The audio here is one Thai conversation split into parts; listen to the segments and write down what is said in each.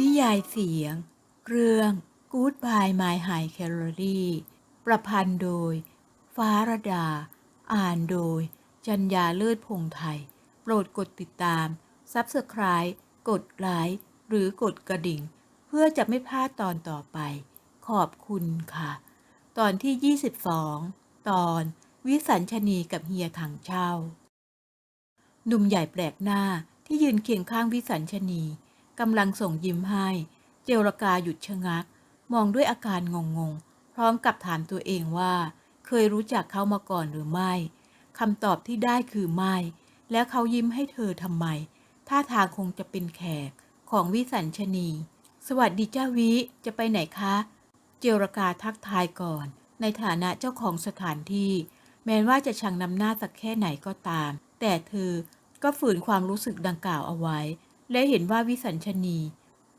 นิยายเสียง เรื่อง Goodbye My High Calorie ประพันธ์โดย ฟ้ารดา อ่านโดย จัญญาเลิศพงไทย โปรดกดติดตาม Subscribe กดไลค์หรือกดกระดิ่ง เพื่อจะไม่พลาดตอนต่อไป ขอบคุณค่ะ ตอนที่ 22 ตอนวิสัญชนีกับเฮียถังเช่า หนุ่มใหญ่แปลกหน้าที่ยืนเคียงข้างวิสัญชนี กำลังส่งยิ้มให้ เจรกาหยุดชะงัก มองด้วยอาการงงๆพร้อมกับถามตัวเองว่า เคยรู้จักเขามาก่อนหรือไม่คำตอบที่ได้คือไม่ แล้วเขายิ้มให้เธอทำไม ท่าทางคงจะเป็นแขกของวิสัญชนี สวัสดีเจ้าวิ จะไปไหนคะ เจรกาทักทายก่อน ในฐานะเจ้าของสถานที่ แม้ว่าจะชังนำหน้าสักแค่ไหนก็ตาม แต่เธอก็ฝืนความรู้สึกดังกล่าวเอาไว้ และเห็นว่าวิสัญชนี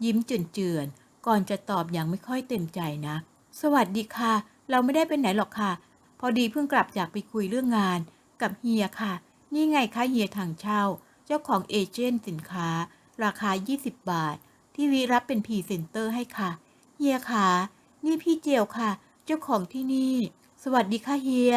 ยิ้มเจือนๆก่อนจะตอบอย่างไม่ค่อยเต็มใจนะ สวัสดีค่ะ เราไม่ได้ไปไหนหรอกค่ะ พอดีเพิ่งกลับจากไปคุยเรื่องงาน กับเฮียค่ะ นี่ไงคะเฮียทางเช่า เจ้าของเอเจนต์สินค้า ราคา 20 บาท ที่วิรับเป็นพรีเซนเตอร์ให้ค่ะ เฮียค่ะนี่พี่เจียวค่ะ เจ้าของที่นี่ สวัสดีค่ะเฮีย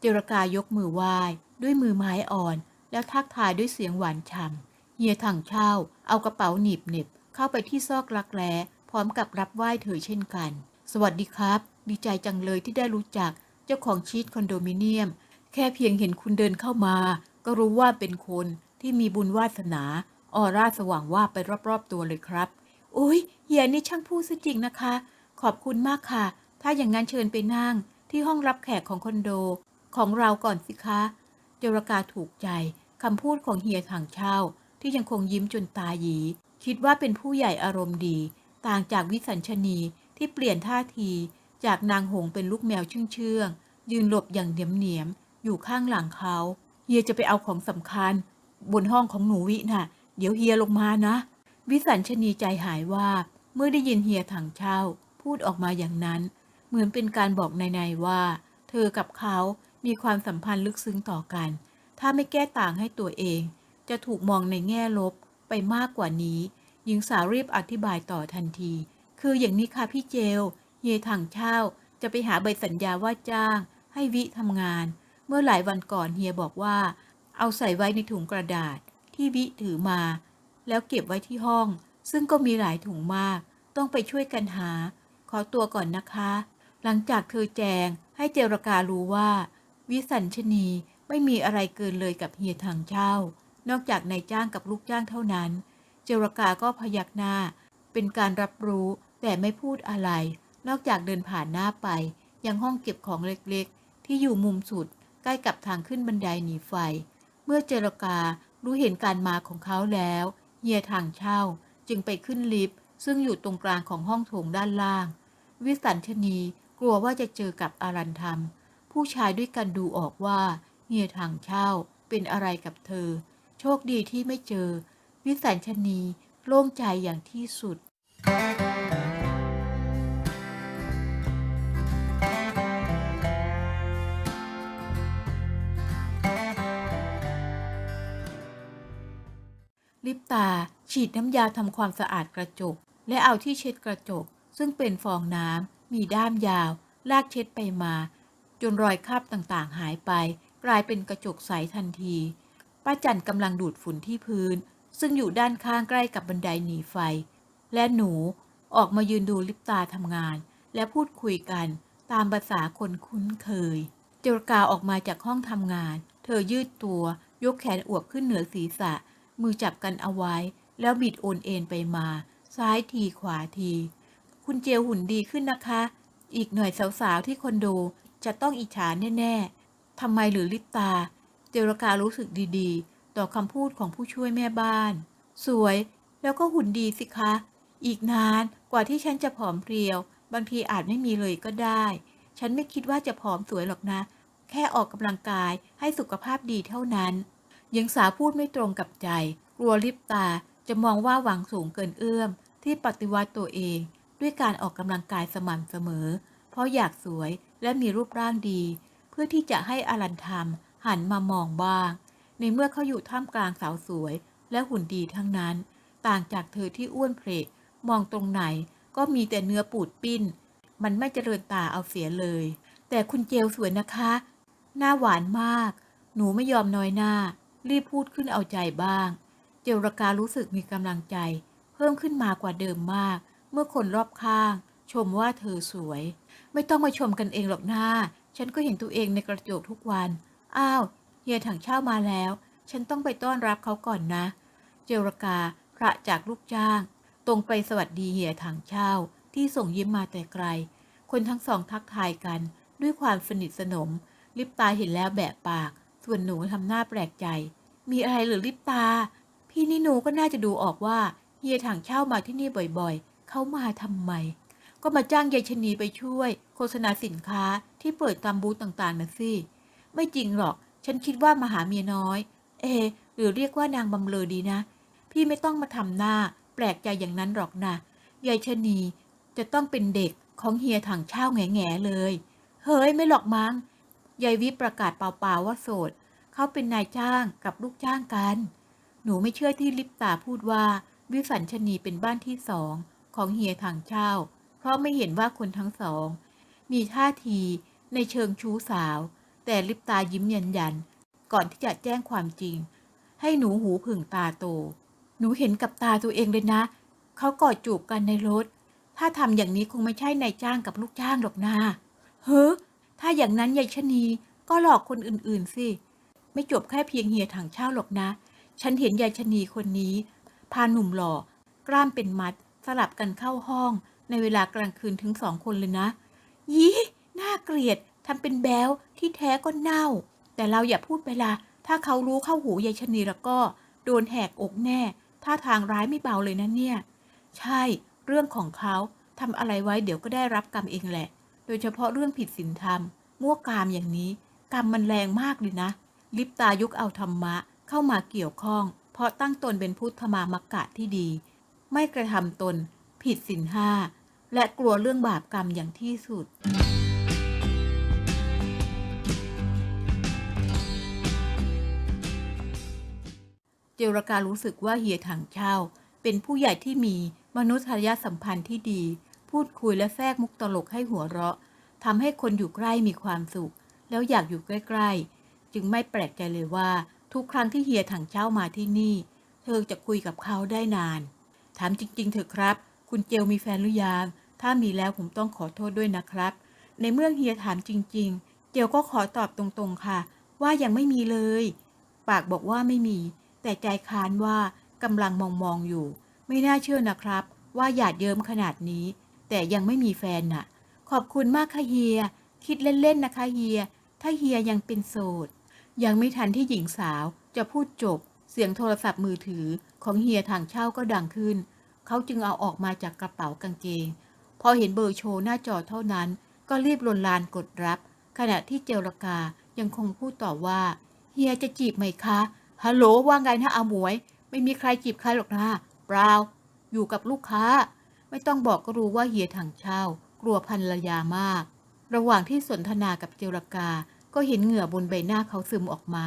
เจรกายกมือไหว้ด้วยมือไม้อ่อน แล้วทักทายด้วยเสียงหวานฉ่ำ เฮียถังเช่า เอากระเป๋าหนีบเน็บ เข้าไปที่ซอกรักแร้พร้อมกับรับไหว้เธอเช่นกัน สวัสดีครับ ดีใจจังเลยที่ได้รู้จักเจ้าของชีตคอนโดมิเนียม แค่เพียงเห็นคุณเดินเข้ามา ก็รู้ว่าเป็นคนที่มีบุญวาสนา ออร่าสว่างว่าไปรอบๆตัวเลยครับโอ้ยเฮียนี่ช่างพูดซะจริงนะคะ ขอบคุณมากค่ะ ถ้าอย่างนั้นเชิญไปนั่งที่ห้องรับแขกของคอนโด ของเราก่อนสิคะ เจรกาถูกใจคำพูดของเฮียถังเช่า ที่ยังคงยิ้มจนตาหยี คิดว่าเป็นผู้ใหญ่อารมณ์ดี ต่างจากวิสัญชนีที่เปลี่ยนท่าที จากนางหงเป็นลูกแมวเชื่องๆยืนหลบอย่างเหนียมเหนียมอยู่ข้างหลังเขา เฮียจะไปเอาของสำคัญ บนห้องของหนูวิน่ะ เดี๋ยวเฮียลงมานะ วิสัญชนีใจหายว่าเมื่อได้ยินเฮียถังเช่า พูดออกมาอย่างนั้น เหมือนเป็นการบอกในๆว่า เธอกับเขามีความสัมพันธ์ลึกซึ้งต่อกัน ถ้าไม่แก้ต่างให้ตัวเอง จะถูกมองในแง่ลบไปมากกว่านี้ หญิงสาวรีบอธิบายต่อทันที คืออย่างนี้ค่ะพี่เจลเฮียถังเช่าจะไปหาใบสัญญาว่าจ้าง ให้วิทำงาน เมื่อหลายวันก่อนเฮียบอกว่า เอาใส่ไว้ในถุงกระดาษ ที่วิถือมา แล้วเก็บไว้ที่ห้อง ซึ่งก็มีหลายถุงมาก ต้องไปช่วยกันหา ขอตัวก่อนนะคะ หลังจากเธอแจงให้เจรการู้ว่า วิสัญชนีไม่มีอะไรเกินเลยกับเฮียทางเช่า นอกจากนายจ้างกับลูกจ้างเท่านั้น เจรกาก็พยักหน้า เป็นการรับรู้แต่ไม่พูดอะไร นอกจากเดินผ่านหน้าไป ยังห้องเก็บของเล็กๆ ที่อยู่มุมสุด ใกล้กับทางขึ้นบันไดหนีไฟ เมื่อเจรการู้เห็นการมาของเขาแล้วเฮียทางเช่า จึงไปขึ้นลิฟต์ซึ่งอยู่ตรงกลางของห้องโถงด้านล่าง วิสัญชนีกลัวว่าจะเจอกับอารันธรรม ผู้ชายด้วยกันดูออกว่าเฮียทางเช่าเป็นอะไรกับเธอ โชคดีที่ไม่เจอ วิสัญชนีโล่งใจอย่างที่สุด ลิปตาฉีดน้ำยาทำความสะอาดกระจก และเอาที่เช็ดกระจก ซึ่งเป็นฟองน้ำ มีด้ามยาว ลากเช็ดไปมา จนรอยคราบต่างๆ หายไป กลายเป็นกระจกใสทันที ป้าจันกำลังดูดฝุ่นที่พื้น ซึ่งอยู่ด้านข้างใกล้กับบันไดหนีไฟ และหนูออกมายืนดูลิปตาทำงาน และพูดคุยกันตามภาษาคนคุ้นเคย เจรกาออกมาจากห้องทำงาน เธอยืดตัวยกแขนอวบขึ้นเหนือศีรษะ มือจับกันเอาไว้ แล้วบิดโอนเอ็นไปมา ซ้ายทีขวาที คุณเจลหุ่นดีขึ้นนะคะ อีกหน่อยสาวๆที่คอนโดจะต้องอิจฉาแน่ ๆทำไมหรือลิปตา เจรการู้สึกดีๆ ต่อคำพูดของผู้ช่วยแม่บ้าน สวยแล้วก็หุ่นดีสิคะ อีกนานกว่าที่ฉันจะผอมเพรียว บางทีอาจไม่มีเลยก็ได้ ฉันไม่คิดว่าจะผอมสวยหรอกนะ แค่ออกกำลังกายให้สุขภาพดีเท่านั้นหญิงสาวพูดไม่ตรงกับใจ กลัวลิปตาจะมองว่าหวังสูงเกินเอื้อม ที่ปฏิวัติตัวเอง ด้วยการออกกำลังกายสม่ำเสมอ เพราะอยากสวยและมีรูปร่างดี เพื่อที่จะให้อลันธรรม หันมามองบ้าง ในเมื่อเขาอยู่ท่ามกลางสาวสวย และหุ่นดีทั้งนั้น ต่างจากเธอที่อ้วนเพลมองตรงไหนก็มีแต่เนื้อปูดปิ้น มันไม่เจริญตาเอาเสียเลย แต่คุณเจลสวยนะคะ หน้าหวานมาก หนูไม่ยอมน้อยหน้า รีบพูดขึ้นเอาใจบ้าง เจลรการู้สึกมีกำลังใจ เพิ่มขึ้นมากว่าเดิมมาก เมื่อคนรอบข้าง ชมว่าเธอสวย ไม่ต้องมาชมกันเองหรอกหน้า ฉันก็เห็นตัวเองในกระจกทุกวัน อ้าว เฮียถังเช่ามาแล้ว ฉันต้องไปต้อนรับเขาก่อนนะ เจรกาพระจากลูกจ้าง ตรงไปสวัสดีเฮียถังเช่าที่ส่งยิ้มมาแต่ไกล คนทั้งสองทักทายกันด้วยความสนิทสนม ลิปตาเห็นแล้วแบะปาก ส่วนหนูทำหน้าแปลกใจ มีอะไรหรือลิปตา พี่นี่หนูก็น่าจะดูออกว่าเฮียถังเช่ามาที่นี่บ่อยๆ เขามาทำไม ก็มาจ้างยายชนีไปช่วย โฆษณาสินค้าที่เปิดตามบูธต่างๆนะสิ ไม่จริงหรอก ฉันคิดว่ามาหาเมียน้อย เอ หรือเรียกว่านางบำเลอดีนะ พี่ไม่ต้องมาทำหน้า แปลกใจอย่างนั้นหรอกนะยายชนีจะต้องเป็นเด็กของเฮียถังเช่าแง่ๆเลย เฮ้ยไม่หรอกมั้ง ยายวิประกาศเปล่าๆว่าโสด เขาเป็นนายจ้างกับลูกจ้างกัน หนูไม่เชื่อที่ลิปตาพูดว่า วิสัญชนีเป็นบ้านที่สองของเฮียถังเช่า เพราะไม่เห็นว่าคนทั้งสอง มีท่าทีในเชิงชู้สาว แต่ลิปตายิ้มยันยัน ก่อนที่จะแจ้งความจริง ให้หนูหูผึ่งตาโต หนูเห็นกับตาตัวเองเลยนะ เขากอดจูบกันในรถ ถ้าทำอย่างนี้คงไม่ใช่นายจ้างกับลูกจ้างหรอกนาเฮ้อถ้าอย่างนั้นยายชะนีก็หลอกคนอื่นๆสิ ไม่จบแค่เพียงเฮียถังเช่าหรอกนะ ฉันเห็นยายชะนีคนนี้ พาหนุ่มหล่อกล้ามเป็นมัด สลับกันเข้าห้อง ในเวลากลางคืนถึงสองคนเลยนะ ยี่น่าเกลียด ทำเป็นแบวที่แท้ก็เน่า แต่เราอย่าพูดไปละถ้าเขารู้เข้าหูยายชนีแล้วก็ โดนแหกอกแน่ ท่าทางร้ายไม่เบาเลยนะเนี่ย ใช่ เรื่องของเขาทำอะไรไว้เดี๋ยวก็ได้รับกรรมเองแหละ โดยเฉพาะเรื่องผิดศีลธรรม มั่วกามอย่างนี้ กรรมมันแรงมากเลยนะ ลิปตายุกเอาธรรมะเข้ามาเกี่ยวข้อง เพราะตั้งตนเป็นพุทธมามกะที่ดี ไม่กระทำตน ผิดศีลห้า และกลัวเรื่องบาปกรรมอย่างที่สุด จรการู้สึกว่าเฮียถังเช่า เป็นผู้ใหญ่ที่มีมนุษยสัมพันธ์ที่ดี พูดคุยและแทรกมุกตลกให้หัวเราะทำให้คนอยู่ใกล้มีความสุข แล้วอยากอยู่ใกล้ๆ จึงไม่แปลกใจเลยว่า ทุกครั้งที่เฮียถังเช่ามาที่นี่ เธอจะคุยกับเขาได้นาน ถามจริง ๆ เถอะครับ คุณเจลมีแฟนหรือยัง ถ้ามีแล้วผมต้องขอโทษด้วยนะครับ ในเมื่อเฮียถามจริง ๆ เจลก็ขอตอบตรงๆค่ะ ว่ายังไม่มีเลย ปากบอกว่าไม่มี แต่ใจค้านว่ากำลังมองมองๆอยู่ ไม่น่าเชื่อนะครับ ว่าหยาดเยิ้มขนาดนี้ แต่ยังไม่มีแฟนน่ะ ขอบคุณมากค่ะเฮีย คิดเล่นๆนะคะเฮีย ถ้าเฮียยังเป็นโสด ยังไม่ทันที่หญิงสาวจะพูดจบ เสียงโทรศัพท์มือถือของเฮียทางเช่าก็ดังขึ้น เขาจึงเอาออกมาจากกระเป๋ากางเกง พอเห็นเบอร์โชว์หน้าจอเท่านั้น ก็รีบลนลานกดรับ ขณะที่เจรกายังคงพูดต่อว่า เฮียจะจีบไหมคะ ฮัลโหลว่าไงนะอาหมวย ไม่มีใครจีบใครหรอกนะเปล่าอยู่กับลูกค้า ไม่ต้องบอกก็รู้ว่าเฮียถังเช่ากลัวภรรยามาก ระหว่างที่สนทนากับเจรกา ก็เห็นเหงื่อบนใบหน้าเขาซึมออกมา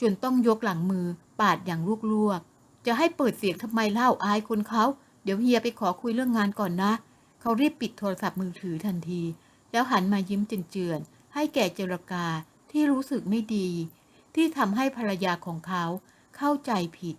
จนต้องยกหลังมือ ปาดอย่างลวกๆจะให้เปิดเสียงทำไมเล่าอายคนเขา เดี๋ยวเฮียไปขอคุยเรื่องงานก่อนนะ เขารีบปิดโทรศัพท์มือถือทันที แล้วหันมายิ้มเจือนๆให้แก่เจรกาที่รู้สึกไม่ดี ที่ทำให้ภรรยาของเขาเข้าใจผิด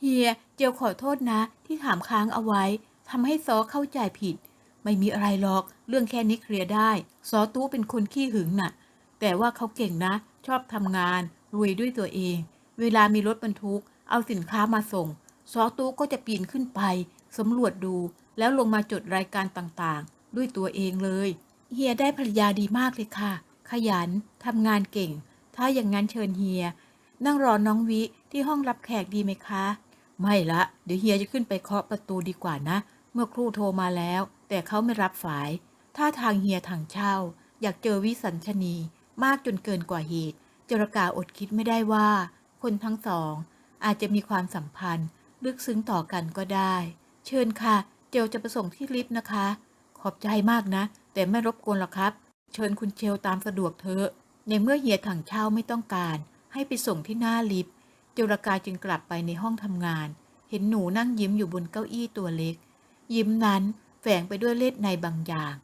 เฮีย เจลขอโทษนะ ที่ถามค้างเอาไว้ทำให้ซอเข้าใจผิด ไม่มีอะไรหรอก เรื่องแค่นี้เคลียร์ได้ ซอตู้เป็นคนขี้หึงน่ะ แต่ว่าเขาเก่งนะ ชอบทำงาน รวยด้วยตัวเอง เวลามีรถบรรทุก เอาสินค้ามาส่ง ซอตู้ก็จะปีนขึ้นไปสำรวจดู แล้วลงมาจดรายการต่างๆ ด้วยตัวเองเลย เฮียได้ภรรยาดีมากเลยค่ะ ขยันทำงานเก่ง ถ้าอย่างนั้นเชิญเฮีย นั่งรอน้องวิที่ห้องรับแขกดีไหมคะ ไม่ละ เดี๋ยวเฮียจะขึ้นไปเคาะประตูดีกว่านะ เมื่อครู่โทรมาแล้ว แต่เขาไม่รับสาย ถ้าทางเฮียทางเช่า อยากเจอวิสัญชนี มากจนเกินกว่าเหตุจรกาอดคิดไม่ได้ว่า คนทั้งสอง อาจจะมีความสัมพันธ์ ลึกซึ้งต่อกันก็ได้ เชิญค่ะ เจลจะไปส่งที่ลิฟต์นะคะ ขอบใจมากนะ แต่ไม่รบกวนหรอกครับ เชิญคุณเชลตามสะดวกเถอะ ในเมื่อเฮียถังเช่าไม่ต้องการให้ไปส่งที่หน้าลิฟต์เจรกาจึงกลับไปในห้องทำงาน เห็นหนูนั่งยิ้มอยู่บนเก้าอี้ตัวเล็ก ยิ้มนั้นแฝงไปด้วยเล็ดในบางอย่าง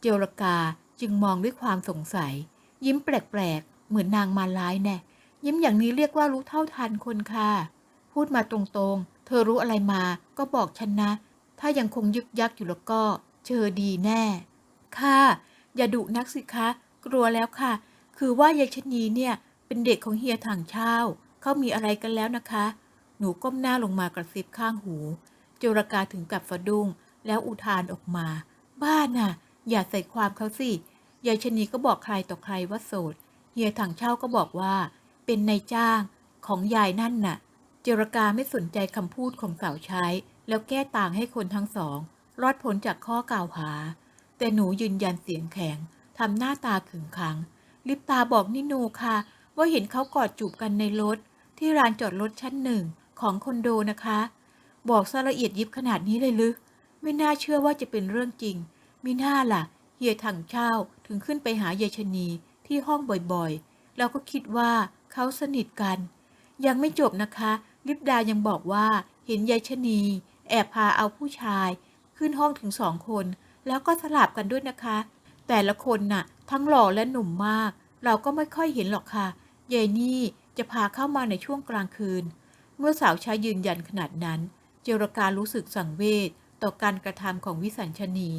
เจรกาจึงมองด้วยความสงสัย ยิ้มแปลกๆ เหมือนนางมาร้ายแน่ ยิ้มอย่างนี้เรียกว่ารู้เท่าทันคนค่ะ พูดมาตรงๆ เธอรู้อะไรมาก็บอกฉันนะ ถ้ายังคงยึกยักอยู่แล้วก็เจอดีแน่ ค่ะ อย่าดุนักสิคะ กลัวแล้วค่ะ คือว่ายายชนีเนี่ยเป็นเด็กของเฮียถังเช่าเขามีอะไรกันแล้วนะคะ หนูก้มหน้าลงมากระซิบข้างหู โจรกาถึงกับสะดุ้งแล้วอุทานออกมา บ้าน่ะ อย่าใส่ความเขาสิยายชนีก็บอกใครต่อใครว่าโสด เฮียถังเช่าก็บอกว่า เป็นนายจ้างของยายนั่นน่ะ เจรกาไม่สนใจคำพูดของสาวใช้ แล้วแก้ต่างให้คนทั้งสอง รอดพ้นจากข้อกล่าวหา แต่หนูยืนยันเสียงแข็งทำหน้าตาขึงขัง ลิปตาบอกนิโนค่ะ ว่าเห็นเขากอดจูบกันในรถ ที่ร้านจอดรถชั้นหนึ่งของคอนโดนะคะ บอกซะละเอียดยิบขนาดนี้เลยลึก ไม่น่าเชื่อว่าจะเป็นเรื่องจริงมิน่าล่ะเฮียถังเช่าถึงขึ้นไปหายายชะนีที่ห้องบ่อยๆแล้วก็คิดว่าเขาสนิทกัน ยังไม่จบนะคะ ลิปดายังบอกว่าเห็นยายชะนีแอบพาเอาผู้ชาย ขึ้นห้องถึงสองคน แล้วก็สลับกันด้วยนะคะ แต่ละคนน่ะ ทั้งหล่อและหนุ่มมาก เราก็ไม่ค่อยเห็นหรอกค่ะยายนี่จะพาเข้ามาในช่วงกลางคืน เมื่อสาวใช้ยืนยันขนาดนั้น เจรการรู้สึกสังเวชต่อการกระทำของวิสัญชนี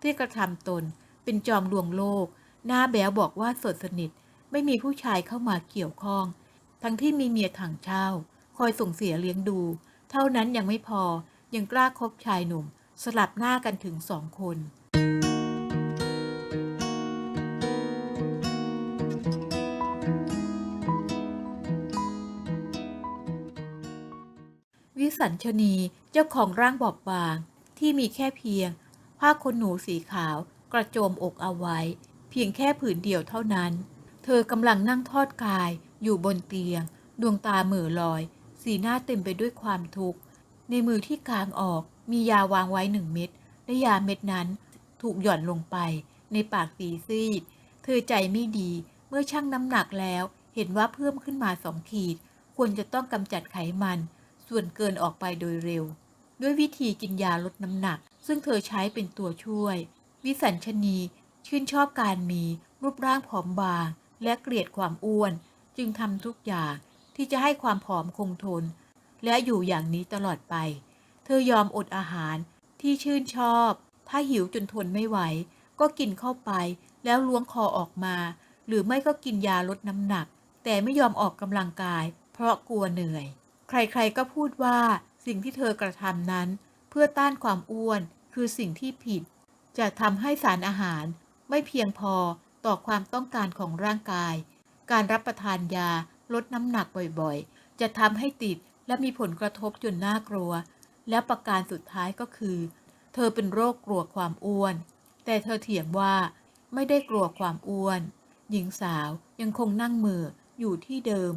ที่กระทำตน เป็นจอมลวงโลก หน้าแบวบอกว่าสดสนิท ไม่มีผู้ชายเข้ามาเกี่ยวข้อง ทั้งที่มีเมียถังเช่า คอยส่งเสียเลี้ยงดู เท่านั้นยังไม่พอ ยังกล้าคบชายหนุ่ม สลับหน้ากันถึงสองคน สัญชนีเจ้าของร่างบอบบาง ที่มีแค่เพียง ผ้าขนหนูสีขาวกระโจมอกเอาไว้ เพียงแค่ผืนเดียวเท่านั้น เธอกำลังนั่งทอดกายอยู่บนเตียง ดวงตาเหม่อลอย สีหน้าเต็มไปด้วยความทุกข์ ในมือที่กลางออกมียาวางไว้หนึ่งเม็ดและยาเม็ดนั้น ถูกหย่อนลงไป ในปากสีซีด เธอใจไม่ดีเมื่อชั่งน้ำหนักแล้ว เห็นว่าเพิ่มขึ้นมาสองขีด ควรจะต้องกำจัดไขมัน ส่วนเกินออกไปโดยเร็ว ด้วยวิธีกินยาลดน้ำหนัก ซึ่งเธอใช้เป็นตัวช่วย วิสัญชนี ชื่นชอบการมีรูปร่างผอมบาง และเกลียดความอ้วน จึงทำทุกอย่างที่จะให้ความผอมคงทน และอยู่อย่างนี้ตลอดไป เธอยอมอดอาหารที่ชื่นชอบ ถ้าหิวจนทนไม่ไหว ก็กินเข้าไปแล้วล้วงคอออกมา หรือไม่ก็กินยาลดน้ำหนัก แต่ไม่ยอมออกกำลังกาย เพราะกลัวเหนื่อย ใครๆก็พูดว่าสิ่งที่เธอกระทำนั้น เพื่อต้านความอ้วนคือสิ่งที่ผิด จะทำให้สารอาหารไม่เพียงพอต่อความต้องการของร่างกาย การรับประทานยาลดน้ำหนักบ่อยๆ จะทำให้ติดและมีผลกระทบจนน่ากลัว และประการสุดท้ายก็คือ เธอเป็นโรคกลัวความอ้วน แต่เธอเถียงว่าไม่ได้กลัวความอ้วน หญิงสาวยังคงนั่งมืออยู่ที่เดิม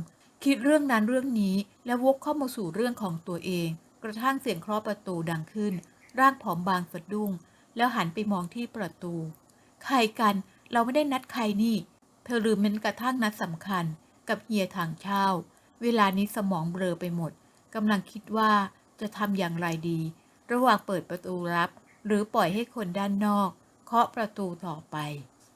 คิดเรื่องนั้นเรื่องนี้แล้ววกเข้ามาสู่เรื่องของตัวเอง กระทั่งเสียงเคาะประตูดังขึ้น ร่างผอมบางสะดุ้ง แล้วหันไปมองที่ประตู ใครกันเราไม่ได้นัดใครนี่ เธอลืมแม้กระทั่งนัดสำคัญ กับเฮียทางเช่า เวลานี้สมองเบลอไปหมดกำลังคิดว่าจะทำอย่างไรดี ระหว่างเปิดประตูรับ หรือปล่อยให้คนด้านนอก เคาะประตูต่อไป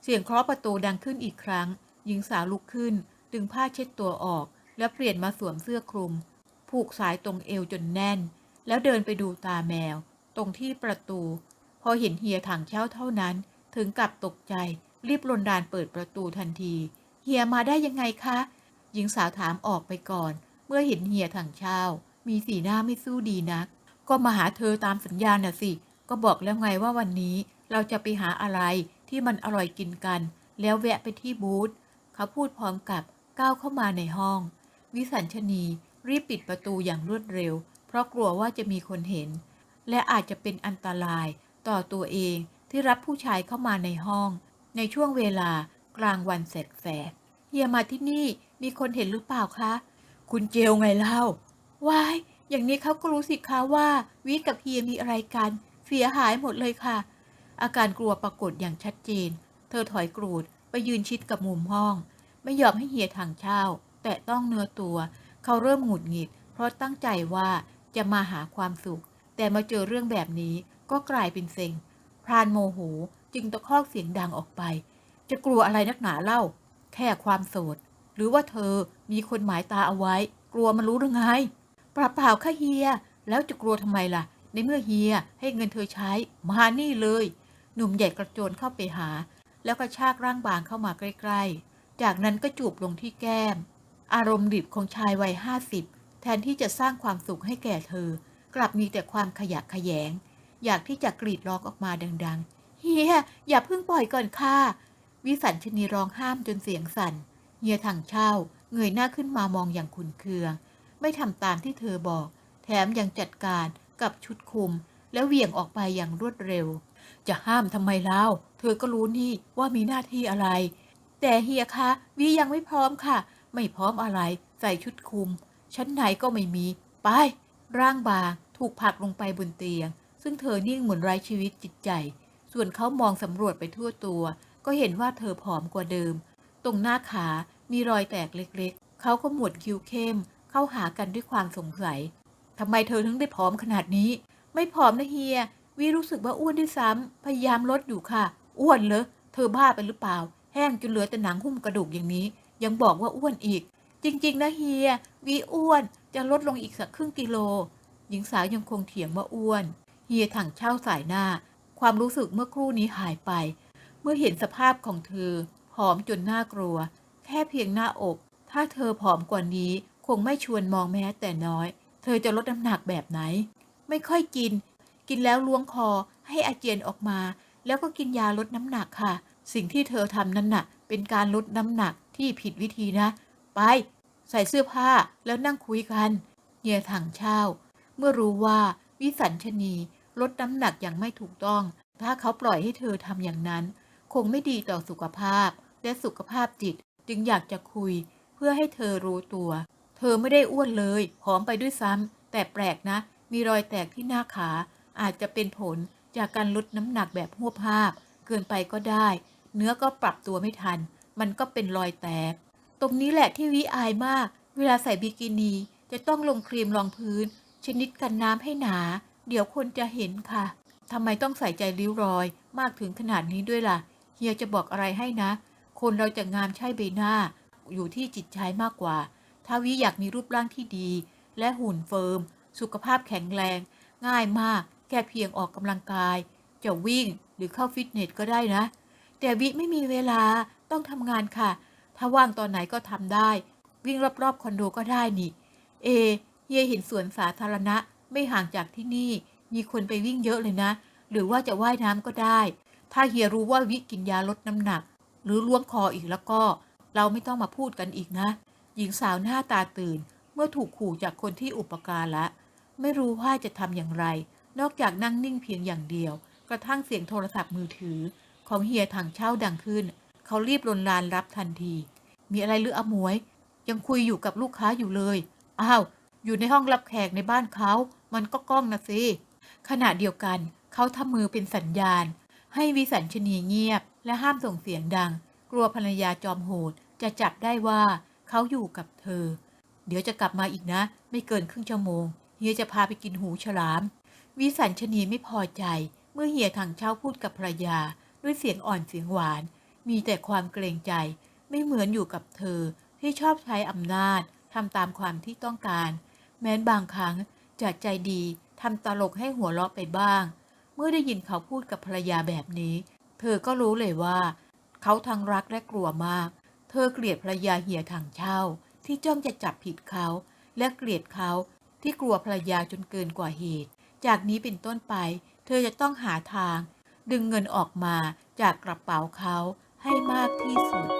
เสียงเคาะประตูดังขึ้นอีกครั้ง หญิงสาวลุกขึ้นดึงผ้าเช็ดตัวออก แล้วเปลี่ยนมาสวมเสื้อคลุม ผูกสายตรงเอวจนแน่น แล้วเดินไปดูตาแมว ตรงที่ประตู พอเห็นเฮียถังเช่าเท่านั้น ถึงกับตกใจ รีบลนดานเปิดประตูทันที เฮียมาได้ยังไงคะ หญิงสาวถามออกไปก่อน เมื่อเห็นเฮียถังเช่า มีสีหน้าไม่สู้ดีนัก ก็มาหาเธอตามสัญญาณน่ะสิ ก็บอกแล้วไงว่าวันนี้เราจะไปหาอะไรที่มันอร่อยกินกัน แล้วแวะไปที่บูธเขาพูดพร้อมกับก้าวเข้ามาในห้อง วิสัญชนีรีบปิดประตูอย่างรวดเร็ว เพราะกลัวว่าจะมีคนเห็น และอาจจะเป็นอันตรายต่อตัวเองที่รับผู้ชายเข้ามาในห้อง ในช่วงเวลากลางวันแสกๆเฮียมาที่นี่มีคนเห็นหรือเปล่าคะ คุณเจลไงเล่าว้ายอย่างนี้เขาก็รู้สิคะว่าวิทกับเฮียมีอะไรกัน เสียหายหมดเลยค่ะ อาการกลัวปรากฏอย่างชัดเจน เธอถอยกรูดไปยืนชิดกับมุมห้อง ไม่ยอมให้เฮียทางเช่า แต่ต้องเนื้อตัว เขาเริ่มหงุดหงิด เพราะตั้งใจว่าจะมาหาความสุข แต่มาเจอเรื่องแบบนี้ก็กลายเป็นเซ็ง พรานโมโหจึงตะคอกเสียงดังออกไป จะกลัวอะไรนักหนาเล่า แค่ความโสด หรือว่าเธอมีคนหมายตาเอาไว้ กลัวมันรู้หรือไงเปล่าเปล่าค่ะเฮีย แล้วจะกลัวทำไมล่ะ ในเมื่อเฮียให้เงินเธอใช้ มานี่เลย หนุ่มใหญ่กระโจนเข้าไปหา แล้วก็ชากร่างบางเข้ามาใกล้ ๆ จากนั้นก็จูบลงที่แก้ม อารมณ์ดิบของชายวัยห้าสิบแทนที่จะสร้างความสุขให้แก่เธอ กลับมีแต่ความขยะแขยง อยากที่จะกรีดร้องออกมาดังๆ เฮีย อย่าเพิ่งปล่อยก่อนค่ะ วิสัญชนีร้องห้ามจนเสียงสั่น เฮียถังเช่า เงยหน้าขึ้นมามองอย่างขุนเคือง ไม่ทำตามที่เธอบอก แถมยังจัดการกับชุดคลุม แล้วเหวี่ยงออกไปอย่างรวดเร็ว จะห้ามทำไมเล่า เธอก็รู้นี่ว่ามีหน้าที่อะไร แต่เฮียคะวียังไม่พร้อมค่ะ ไม่พร้อมอะไร ใส่ชุดคลุม ชั้นไหนก็ไม่มี ไป ร่างบางถูกผลักลงไปบนเตียง ซึ่งเธอนิ่งเหมือนไร้ชีวิตจิตใจ ส่วนเขามองสำรวจไปทั่วตัว ก็เห็นว่าเธอผอมกว่าเดิม ตรงหน้าขามีรอยแตกเล็กๆ เขาก็หมวดคิ้วเข้ม เข้าหากันด้วยความสงสัยทำไมเธอถึงได้ผอมขนาดนี้ ไม่ผอมนะเฮียวีรู้สึกว่าอ้วนด้วยซ้ำพยายามลดอยู่ค่ะ อ้วนเหรอเธอบ้าไปหรือเปล่า แห้งจนเหลือแต่หนังหุ้มกระดูกอย่างนี้ ยังบอกว่าอ้วนอีก จริง ๆ นะเฮียวีอ้วนจะลดลงอีกสักครึ่งกิโล หญิงสาวยังคงเถียงว่าอ้วน เฮียถังเช่าสายหน้า ความรู้สึกเมื่อครู่นี้หายไป เมื่อเห็นสภาพของเธอผอมจนน่ากลัว แค่เพียงหน้าอก ถ้าเธอผอมกว่านี้คงไม่ชวนมองแม้แต่น้อย เธอจะลดน้ำหนักแบบไหน ไม่ค่อยกิน กินแล้วล้วงคอให้อาเจียนออกมา แล้วก็กินยาลดน้ำหนักค่ะ สิ่งที่เธอทำนั้นน่ะ เป็นการลดน้ำหนัก ที่ผิดวิธีนะ ไป ใส่เสื้อผ้าแล้วนั่งคุยกันเฮียถังเช่า เมื่อรู้ว่าวิสัญชนีลดน้ำหนักอย่างไม่ถูกต้อง ถ้าเขาปล่อยให้เธอทำอย่างนั้น คงไม่ดีต่อสุขภาพ และสุขภาพจิตจึงอยากจะคุย เพื่อให้เธอรู้ตัว เธอไม่ได้อ้วนเลยผอมไปด้วยซ้ำแต่แปลกนะ มีรอยแตกที่หน้าขา อาจจะเป็นผลจากการลดน้ำหนักแบบหัวภาพ เกินไปก็ได้ เนื้อก็ปรับตัวไม่ทัน มันก็เป็นรอยแตก ตรงนี้แหละที่วิอายมาก เวลาใส่บิกินีจะต้องลงครีมรองพื้น ชนิดกันน้ำให้หนา เดี๋ยวคนจะเห็นค่ะทำไมต้องใส่ใจริ้วรอยมากถึงขนาดนี้ด้วยล่ะ เฮียจะบอกอะไรให้นะ คนเราจะงามใช่ใบหน้า อยู่ที่จิตใจมากกว่า ถ้าวิอยากมีรูปร่างที่ดี และหุ่นเฟิร์ม สุขภาพแข็งแรง ง่ายมาก แค่เพียงออกกำลังกาย จะวิ่งหรือเข้าฟิตเนสก็ได้นะ แต่วิไม่มีเวลา ต้องทำงานค่ะ ถ้าว่างตอนไหนก็ทำได้ วิ่งรอบๆคอนโดก็ได้นี่ เอเฮียเห็นสวนสาธารณะไม่ห่างจากที่นี่ มีคนไปวิ่งเยอะเลยนะ หรือว่าจะว่ายน้ำก็ได้ ถ้าเฮียรู้ว่าวิกินยาลดน้ำหนัก หรือล้วงคออีกแล้วก็ เราไม่ต้องมาพูดกันอีกนะ หญิงสาวหน้าตาตื่น เมื่อถูกขู่จากคนที่อุปการละ ไม่รู้ว่าจะทำอย่างไร นอกจากนั่งนิ่งเพียงอย่างเดียว กระทั่งเสียงโทรศัพท์มือถือ ของเฮียถังเช่าดังขึ้น เขารีบลนลานรับทันที มีอะไรหรืออมวย ยังคุยอยู่กับลูกค้าอยู่เลย อ้าว อยู่ในห้องรับแขกในบ้านเขา มันก็กล้องนะสิ ขณะเดียวกันเขาทำมือเป็นสัญญาณ ให้วิสัญชนีเงียบ และห้ามส่งเสียงดัง กลัวภรรยาจอมโหด จะจับได้ว่าเขาอยู่กับเธอ เดี๋ยวจะกลับมาอีกนะ ไม่เกินครึ่งชั่วโมง เฮียจะพาไปกินหูฉลาม วิสัญชนีไม่พอใจ เมื่อเฮียถังเช่าพูดกับภรรยาด้วยเสียงอ่อนเสียงหวาน มีแต่ความเกรงใจ ไม่เหมือนอยู่กับเธอที่ชอบใช้อำนาจทำตามความที่ต้องการ แม้นบางครั้งจะใจดีทำตลกให้หัวเราะไปบ้าง เมื่อได้ยินเขาพูดกับภรรยาแบบนี้ เธอก็รู้เลยว่า เขาทั้งรักและกลัวมาก เธอเกลียดภรรยาเหียถังเช่า ที่จ้องจะจับผิดเขา และเกลียดเขาที่กลัวภรรยาจนเกินกว่าเหตุ จากนี้เป็นต้นไป เธอจะต้องหาทาง ดึงเงินออกมาจากกระเป๋าเขา ให้มากที่สุด